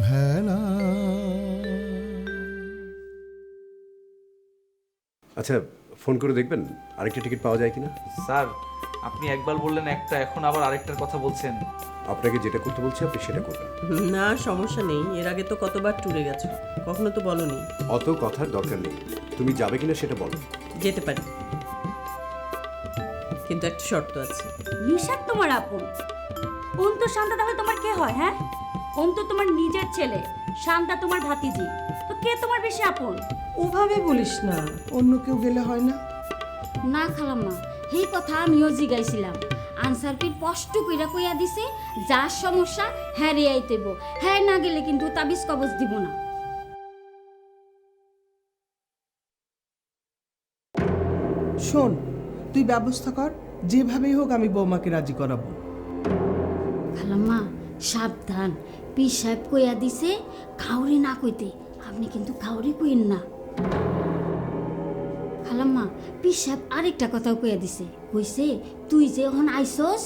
ভেলা। আচ্ছা ফোন করে দেখবেন আরেকটা টিকিট পাওয়া যায় কিনা? স্যার আপনি একবার বললেন একটা এখন আবার আরেকটার কথা বলছেন। আপনাকে যেটা করতে বলছি আপনি সেটা করবেন। না সমস্যা নেই। এর আগে তো কতবার ট্যুরে গেছো? কখনো তো বলনি। অত কথার দরকার নেই। তুমি যাবে কিনা সেটা বলো। যেতে পারি। কিন্তু একটা শর্ত আছে। নিশাদ তোমার আপন। অন্তু শান্তা তাহলে তোমার কে হয় হ্যাঁ? অন্তু তোমার নিজের ছেলে শান্তা তোমার ভাতিজি। তো কে তোমার বেশি আপন? ওভাবে বলিস না অন্য কেউ গেলে হয় না। না খালাম্মা এই কথা আমিও জিগাইছিলাম। আনসার পীর স্পষ্ট কইরা কইয়া দিছে যার সমস্যা হ্যাঁ রে আইতেব। হ্যাঁ না গেলে কিন্তু তাবিজ কবজ দিব না। শোন তুই ব্যবস্থা কর যেভাবেই হোক আমি বৌমাকে রাজি করাবো। খালাম্মা সাবধান। পীর সাহেব কইয়া দিছে কাউরি না কইতে আপনি কিন্তু কাউরি কইন না। খালাম্মা পীর সাহেব আরেকটা কথাও কইয়া দিছে কইছে তুই যে এখন আইসস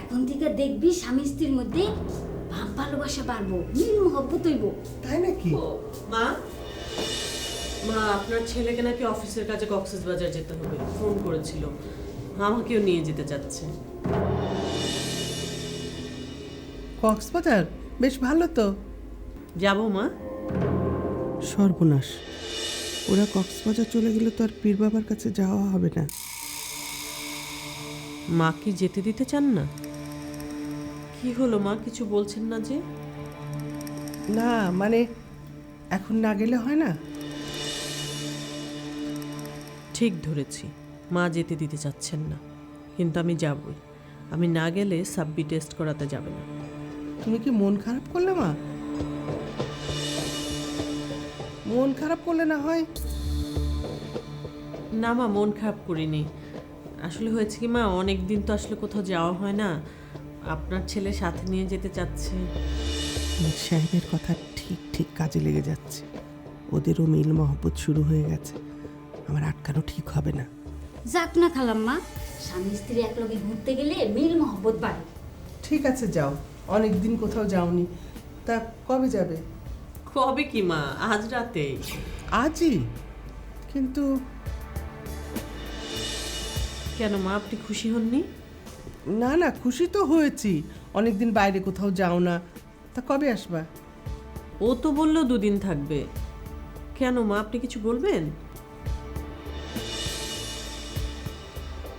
এখন থেকে দেখবি স্বামী স্ত্রীর মধ্যে ভাব ভালোবাসা বাড়বো মিল মহব্বত হইব। তাই নাকি? মা? মা আপনার ছেলেকে নাকি অফিসের কাছে কক্সেস বাজার যেতে হবে ফোন করেছিল। আমাকেও নিয়ে যেতে চাচ্ছে। কক্সবাজার? বেশ ভালো তো। যাব মা। সর্বনাশ। ওরা কক্সবাজার চলে গেলে তো আর পীর বাবার কাছে যাওয়া হবে না। মা কি যেতে দিতে চান না? কি হলো মা কিছু বলছেন না যে? না মানে এখন না গেলে হয় না? ঠিক ধরেছি মা যেতে দিতে চাচ্ছেন না। কিন্তু আমি যাবই। আমি না গেলে সাব্বি টেস্ট করাতে যাবে না। তুমি কি মন খারাপ করলে মা? মন খারাপ করলে না হয়? না মা মন খারাপ করিনি। আসলে হয়েছে কি মা অনেক দিন তো আসলে কোথাও যাওয়া হয় না। আপনার ছেলে সাথে নিয়ে যেতে চাচ্ছে। সাহেবের কথা ঠিক ঠিক কাজে লেগে যাচ্ছে। ওদেরও মিল মহব্বত শুরু হয়ে গেছে। আমার আটকানো ঠিক হবে না। যাক না খালাম্মা স্বামী স্ত্রী একলগে ঘুরতে গেলে মিল মহব্বত বাড়ে। ঠিক আছে যাও। অনেক দিন কোথাও যাওনি। তা কবে যাবে? কবে কি মা? আজ রাতে। আজই? কিন্তু কেন মা আপনি খুশি হননি? না না খুশি তো হয়েছি। অনেকদিন বাইরে কোথাও যাও না। তা কবে আসবা? ও তো বলল দুদিন থাকবে। কেন মা আপনি কিছু বলবেন?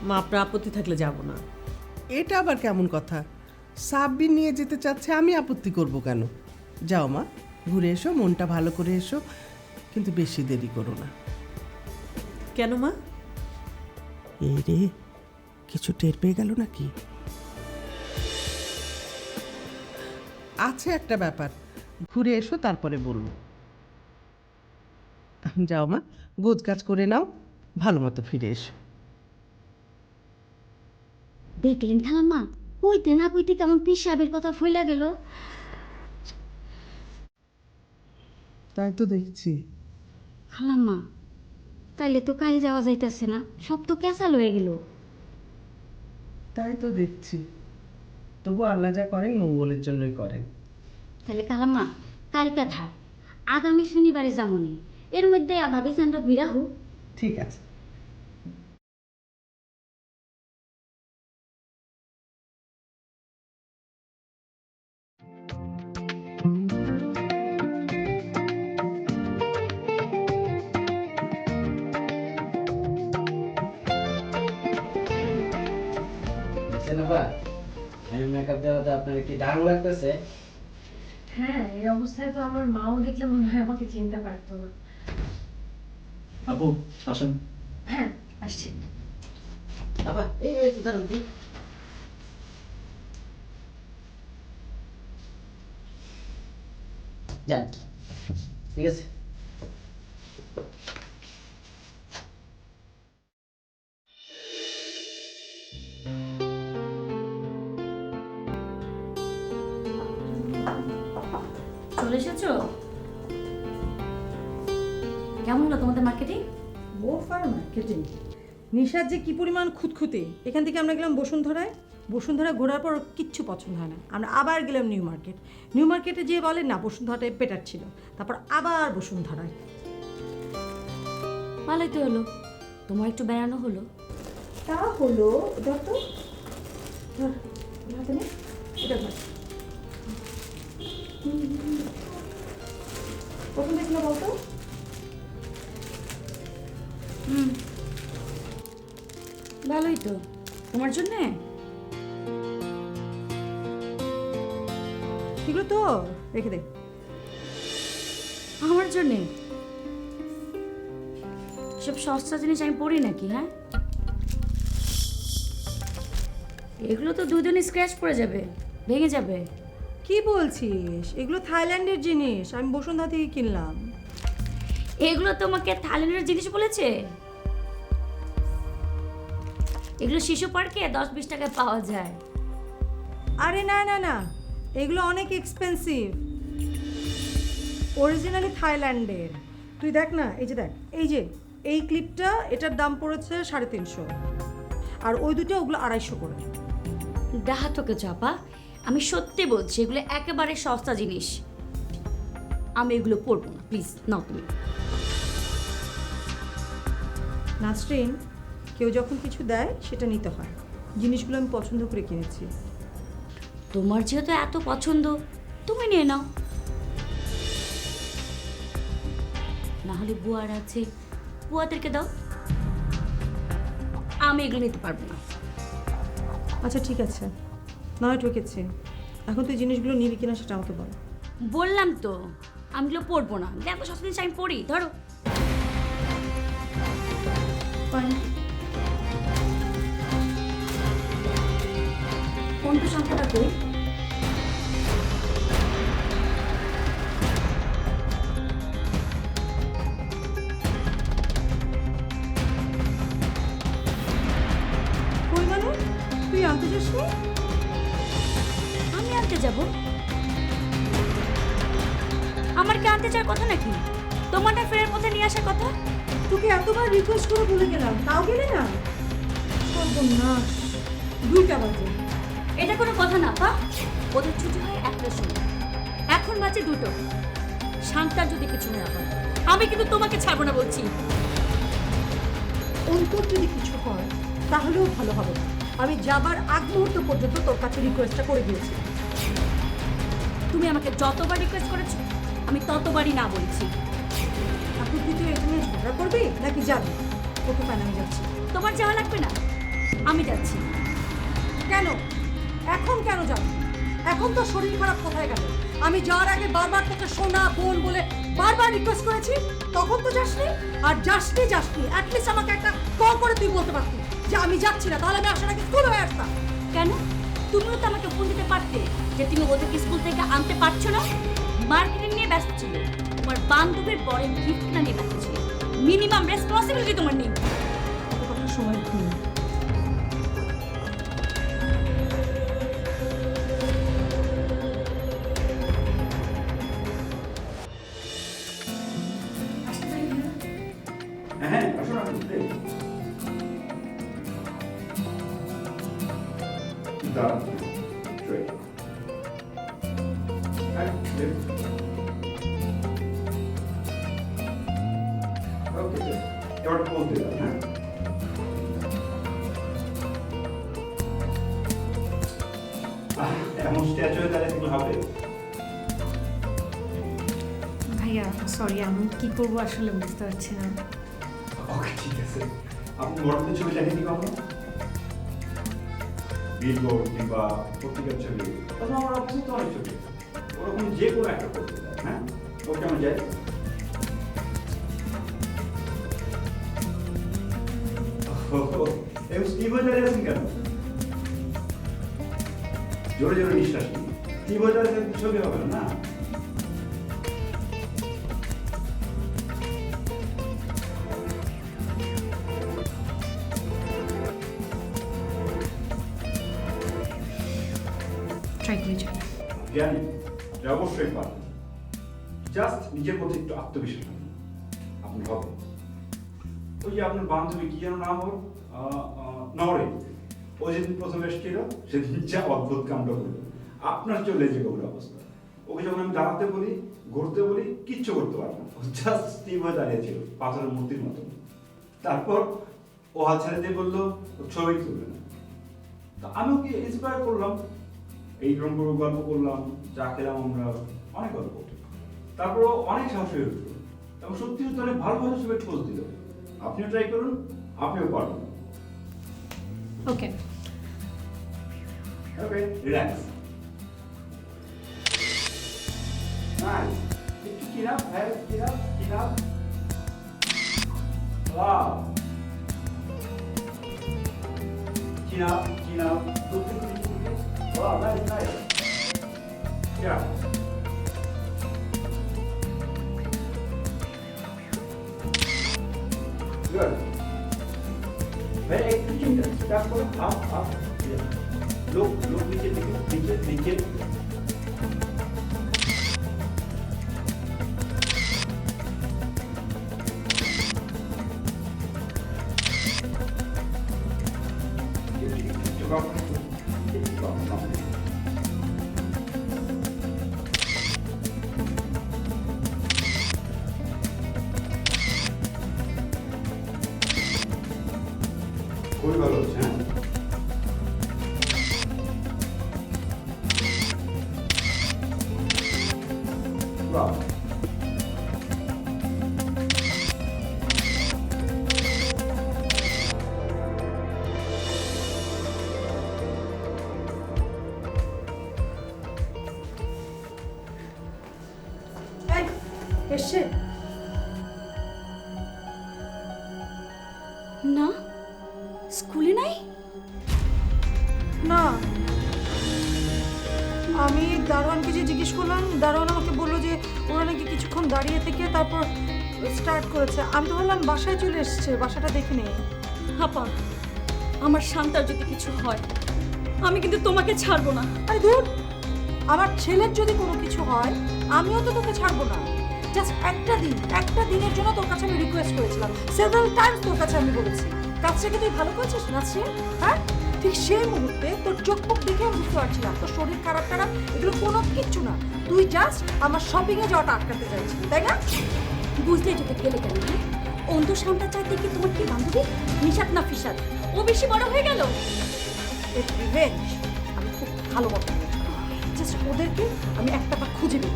মা আপনার আপত্তি থাকলে যাব না। এটা আবার কেমন কথা? সাব্বির নিয়ে যেতে চাচ্ছে আমি আপত্তি করব কেন? যাও মা ঘুরে এসো মনটা ভালো করে এসো কিন্তু বেশি দেরি করো না। কেন মা? এই রে কিছু টের পেয়ে গেল নাকি? আছে একটা ব্যাপার ঘুরে এসো তারপরে বলব। যাও মা গোজ কাজ করে নাও ভালো মতো ফিরে এসো। দেখলেন খালাম্মা কইতে না কইতে কেমন পীর সাহেবের কথা ফইলা গেল। তাই তো দেখছি। খালাম্মা তাইলে তো কাল যাওয়া যাইতেছে না সব তো ক্যাসাল হয়ে গেল। তাই তো দেখছি। তবু আল্লাহ যা করেন মঙ্গলের জন্যই করেন। তাহলে খালাম্মা কাল কথা আগামী শনিবারে যাবনি এর মধ্যে ভাবি আমরা বিরা হোক ঠিক আছে। আমি মেকআপ দেওয়াতে আপনার কি দারুণ লাগতেছে। হ্যাঁ এই অবস্থায় তো আমার মাও দেখলে মনে হয় আমাকে চিনতে পারতো না। আপু আসেন। হ্যাঁ আসছি। আপা এই এই দারুণ যান ঠিক আছে। মার্কেটিং নিশার যে কি পরিমাণ খুঁতখুঁতে এখান থেকে আমরা গেলাম বসুন্ধরায়। বসুন্ধরা ঘোরার পর কিচ্ছু পছন্দ হয় না। আমরা আবার গেলাম নিউ মার্কেট। নিউ মার্কেটে যেয়ে বলে না বসুন্ধরাটায় পেটার ছিল। তারপর আবার বসুন্ধরায়। ভালোই তো হলো? তোমার একটু বেড়ানো হলো? তা হলো যত এটা। প্রথম দেখল বলতো? হুম। ভালোই তো। তোমার জন্যে? এগুলো তো রেখে দে। আমার জন্যে? সব সস্তা জিনিস আমি পড়ি নাকি হ্যাঁ? এগুলো তো দুদিনই স্ক্র্যাচ পড়ে যাবে ভেঙে যাবে। কি বলছিস? এগুলো থাইল্যান্ডের জিনিস আমি বসুন্ধরা থেকে কিনলাম। এগুলো তোমাকে থাইল্যান্ডের জিনিস বলেছে? এগুলো শিশু পার্কে দশ বিশ টাকায় পাওয়া যায়। আরে না না না এগুলো অনেক এক্সপেন্সিভ অরিজিনালি থাইল্যান্ডের তুই দেখ না এই যে দেখ এই যে এই ক্লিপটা এটার দাম পড়েছে সাড়ে তিনশো। আর ওই দুটো ওগুলো আড়াইশো করে। ডাহা তোকে চাপা আমি সত্যি বলছি এগুলো একেবারে সস্তা জিনিস। আমি এগুলো পরবো না প্লিজ নাও তুমি। নাসরিন কেউ যখন কিছু দেয় সেটা নিতে হয়। জিনিসগুলো আমি পছন্দ করে কিনেছি। তোমার যেহেতু এত পছন্দ তুমি নিয়ে নাও। না হলে বুয়ার আছে বুয়াদেরকে দাও। আমি এগুলো নিতে পারব না। আচ্ছা ঠিক আছে। নয় ঠকেছে এখন তুই জিনিসগুলো নিবি কিনা সেটা আমাকে বল। বললাম তো আমি এগুলো পরবো না। দেখো সব জিনিস আমি পড়ি ধরো। কোনটা সংখ্যাটা কই তুই আনতে যাস আমি আনতে যাব। আমার কি আনতে যাওয়ার কথা নাকি? তোমার না ফেরার পথে নিয়ে আসার কথা? তোকে এতবার রিকোয়েস্ট করে বলে গেলাম, তাও গেলে না? সর্বনাশ। এখন বাজে দুটো। শান্তার যদি কিছু না হয় আমি কিন্তু তোমাকে ছাড়বো না বলছি। অন্তর যদি কিছু হয়, তাহলেও ভালো হবে। আমি যাবার আগ মুহূর্ত পর্যন্ত তোর কাছে রিকোয়েস্টটা করে দিয়েছি। তুমি আমাকে যতবার রিকোয়েস্ট করেছ, আমি ততবারই না বলছি। এখন কি তুই এখানে ঝগড়া করবি, নাকি যাবি? ওকে আমি যাচ্ছি? তোমার যাওয়া লাগবে না। আমি যাচ্ছি। কেন? এখন কেন যাবি? এখন তো শরীর খারাপ কোথায় গেল? আমি যাওয়ার আগে বারবার তোকে সোনা, বোন বলে বারবার রিকোয়েস্ট করেছি, তখন তো যাসনি। আর যাসনি যাসনি অ্যাটলিস্ট আমাকে একটা কল করে তুই বলতে পারতি যে আমি যাচ্ছি না, তাহলে আমি আসার আগে স্কুল হয়ে আসতাম। কেন? তুমিও তো আমাকে ফোন দিতে পারতে যে তুমি ওদেরকে স্কুল থেকে আনতে পারছ না? মার্কেটিং নিয়ে ব্যস্ত ছিল। তোমার বান্ধবীর বরের গিফট না নিয়ে ব্যস্ত ছিল। মিনিমাম রেসপন্সিবিলিটি তোমার নেই। সময় এবার pose দিলাম, হ্যাঁ? এমন স্ট্যাচু তাহলে এগুলো হবে ভাইয়া সরি আমি কি করব আসলে বুঝতে পারছি না। ওকে ঠিক আছে। আপনি বড়দের ছবি দেখেনি কখনো? বিলবোর্ড কিংবা পত্রিকার ছবি? আমার অনেক ছবি। ওরকম যে কোনো একটা করতে চাই হ্যাঁ? ও কেমন যায়? জোরে জোরে নিঃশ্বাস নিন। স্টিভ হয়ে দাঁড়িয়ে ছবি হবে না? অবশ্যই পারবেন জাস্ট নিজের মধ্যে একটু আত্মবিশ্বাস রাখুন। আপনি হবে ওই যে আপনার বান্ধবী, কি যেন নাম ওর? নরে ও যেদিন প্রথম এসেছিল, সেদিন যা অদ্ভুত কাণ্ড করল আপনার চলে যে ওর অবস্থা। ওকে যখন আমি দাঁড়াতে বলি, ঘুরতে বলি, কিচ্ছু করতে পারে না। জাস্ট স্টিভ হয়ে দাঁড়িয়েছিল পাথরের মূর্তির মতো তারপর ও হাত ছেড়ে দিয়ে বলল ছবি তুলবে না। তা আমি ওকে ইন্সপায়ার করলাম? এই রকম গল্প করলাম চা খেলাম আমরা। অনেক গল্প তারপর অনেক সাহস হয়ে উঠল এবং সত্যি সত্যি অনেক ভালো ভালো ছবি পোজ দিল। আপনিও ট্রাই করুন আপনিও পারবেন ওকে ওকে রিল্যাক্স নাইস একটু আপ হ্যাঁ চিন আপ ওয়াও আপ দুটো ওয়াও নাইস নাইস Yeah. ভাই একটু চিন্তা স্টার্ট করো আপ আপ লোক লোক নিচে এসছে না স্কুলে নাই? না। আমি দারোয়ানকে যে জিজ্ঞেস করলাম দারোয়ান আমাকে বলল যে ওরা নাকি কিছুক্ষণ দাঁড়িয়ে থেকে তারপর স্টার্ট করেছে। আমি তো ভাবলাম বাসায় চলে এসছে বাসাটা দেখে নেই। হাপা আমার শান্তার যদি কিছু হয় আমি কিন্তু তোমাকে ছাড়বো না। আরে দূর আমার ছেলের যদি কোনো কিছু হয় আমিও তো তোকে ছাড়বো না। জাস্ট একটা দিন, একটা দিনের জন্য তোর কাছে আমি রিকোয়েস্ট করেছিলাম। সেভারাল টাইমস তোর কাছে আমি বলেছি। কাজটাকে তুই ভালো করেছিস? না সে হ্যাঁ? ঠিক সেই মুহূর্তে তোর চোখ মুখ দেখে আমি বুঝতে পারছিলাম, তোর শরীর খারাপ খারাপ, এগুলো কোনো কিচ্ছু না। তুই জাস্ট আমার শপিংয়ে যাওয়াটা আটকাতে চাইছিস তাই না? বুঝলে যেতে গেলে কেন? অন্ত চাইতে কি তোমার কি বান্ধবী? নিশাত না ফিসাদ ও বেশি বড় হয়ে গেল? আমি খুব ভালো কথা জাস্ট ওদেরকে আমি একটা বার খুঁজে বের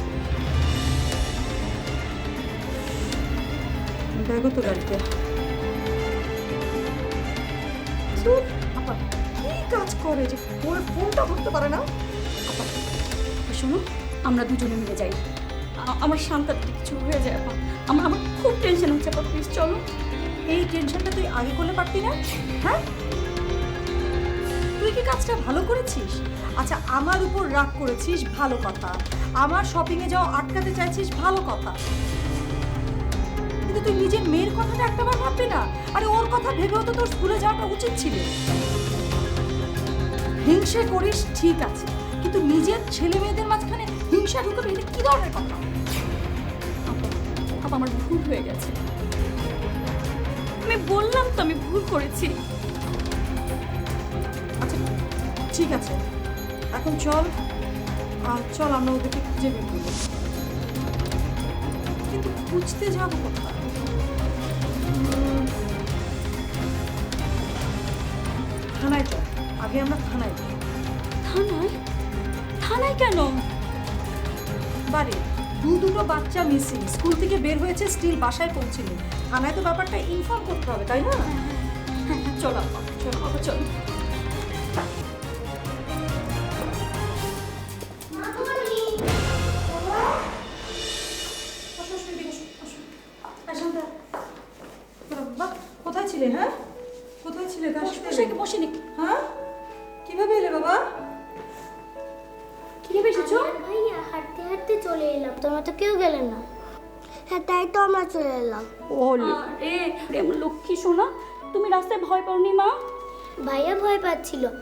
দেখো তো গাড়িতে কি কাজ করে যে ফোনে ফোনটা ধরতে পারে না? শোনো, আমরা দুজনে মিলে যাই। আমার শান্তার যদি কিছু হয়ে যায়, আপা। আমার আমার খুব টেনশন হচ্ছে, আপা প্লিজ চলো। এই টেনশনটা তুই আগে করলে পারতি না? হ্যাঁ? তুই কি কাজটা ভালো করেছিস? আচ্ছা আমার উপর রাগ করেছিস, ভালো কথা। আমার শপিংয়ে যাওয়া আটকাতে চাইছিস, ভালো কথা। কিন্তু তুই নিজের মেয়ের কথাটা একটাবার ভাববি না? আরে ওর কথা ভেবেও তো তোর স্কুলে যাওয়াটা উচিত ছিল। হিংসে করিস, ঠিক আছে। কিন্তু নিজের ছেলে মেয়েদের মাঝখানে হিংসা ঢুকবে, এটা কি ধরনের কথা? আপা আমার ভুল হয়ে গেছে। আমি বললাম তো আমি ভুল করেছি। আচ্ছা ঠিক আছে। এখন চল। আর চল, আমরা ওদেরকে খুঁজে বের করব কিন্তু খুঁজতে যাব কোথায়? থানায় চল আগে আমরা থানায় যাই। থানায়? থানায় কেন? বাড়ি দু দুটো বাচ্চা মিসিং স্কুল থেকে বের হয়েছে স্টিল বাসায় পৌঁছেনি। থানায় তো ব্যাপারটা ইনফর্ম করতে হবে তাই না? হ্যাঁ হ্যাঁ। চলো আপা চলো আপা চলো।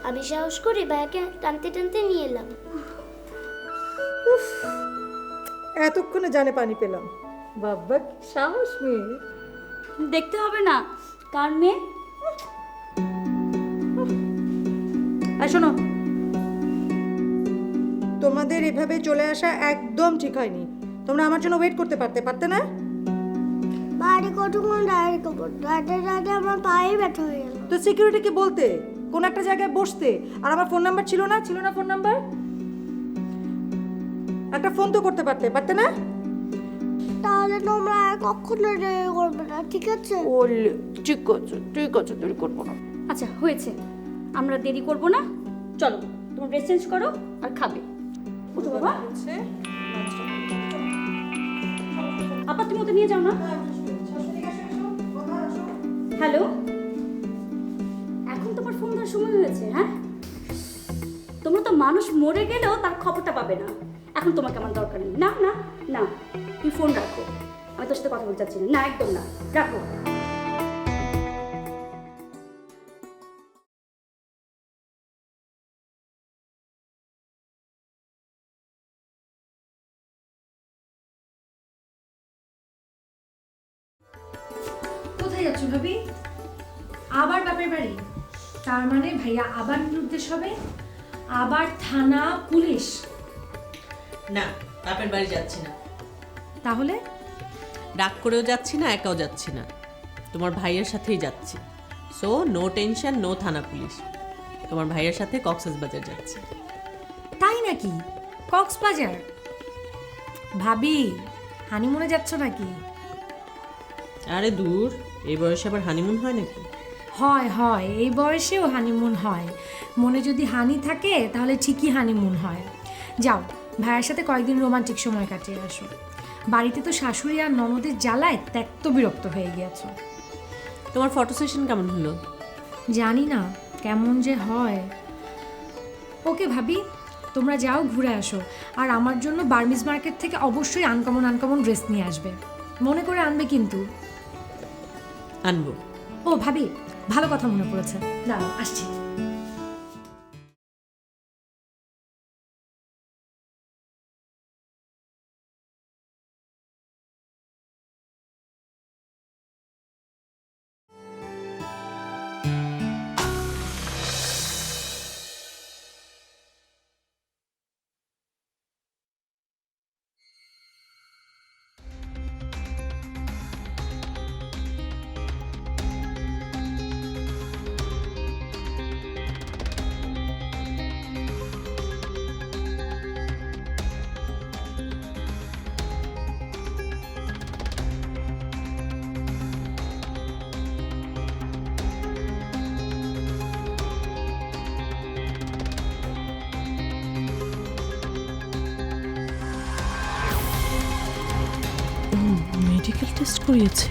আমি সাহস করে ভাইয়াকে টানতে টানতে নিয়ে এলাম। এতক্ষণে জানে পানি পেলাম। বাবা কি সাহস মেয়ে। দেখতে হবে না কার মেয়ে? আর শোনো তোমাদের এভাবে চলে আসা একদম ঠিক হয়নি। তোমরা আমার জন্য ওয়েট করতে পারতে পারতে না? বাইরে কতক্ষণ দাঁড়িয়ে করব দাঁড়াতে দাঁড়াতে আমার পায়ে ব্যথা হয়ে গেল। তো সিকিউরিটিকে বলতে? কোন একটা জায়গায় বসতে। আর আমার ফোন নাম্বার ছিল না? ছিল না ফোন নাম্বার একটা ফোন তো করতে পারতে পারতে না? তাহলে তোমরা কখনো দেরি করবে না ঠিক আছে? বললে ঠিক আছে ঠিক আছে দেরি করব না। আচ্ছা হয়েছে। আমরা দেরি করব না। চলো তুমি ড্রেস চেঞ্জ করো আর খাবে। উঠো বাবা। আপা তুমি ওদের নিয়ে যাও না। হ্যালো? হয়েছে হ্যাঁ? তোমরা তো মানুষ মরে গেলেও তার খবরটা পাবে না। এখন তোমাকে আমার দরকার নেই। না না না, তুমি ফোন রাখো। আমি তোর সাথে কথা বলতে চাচ্ছি না, একদম না। রাখো। কোথায় যাচ্ছ ভাবি? আবার বাপের বাড়ি? তার মানে ভাইয়া আবার নিরুদ্দেশ হবে? আবার থানা পুলিশ? না বাপের বাড়ি যাচ্ছি না। তাহলে? রাগ করেও যাচ্ছি না একাও যাচ্ছি না। তোমার ভাইয়ের সাথেই যাচ্ছি। সো নো টেনশন নো থানা পুলিশ। তোমার ভাইয়ের সাথে কক্সেস বাজার যাচ্ছি। তাই নাকি? কক্সবাজার? ভাবি হানিমুনে যাচ্ছ নাকি? আরে দূর এই বয়সে আবার হানিমুন হয় নাকি? হয় হয়। এই বয়সেও হানিমুন হয়। মনে যদি হানি থাকে তাহলে ঠিকই হানিমুন হয়। যাও ভাইয়ের সাথে কয়েকদিন রোমান্টিক সময় কাটিয়ে আসো। বাড়িতে তো শাশুড়ি আর ননদের জ্বালায় ত্যক্ত বিরক্ত হয়ে গিয়েছো। তোমার ফটো সেশন কেমন হলো? জানি না কেমন যে হয়। ওকে ভাবি তোমরা যাও ঘুরে আসো। আর আমার জন্য বার্মিজ মার্কেট থেকে অবশ্যই আনকমন আনকমন ড্রেস নিয়ে আসবে। মনে করে আনবে কিন্তু। আনব। ও ভাবি ভালো কথা মনে পড়েছে। দাঁড়াও আসছি। টেস্ট করিয়েছে।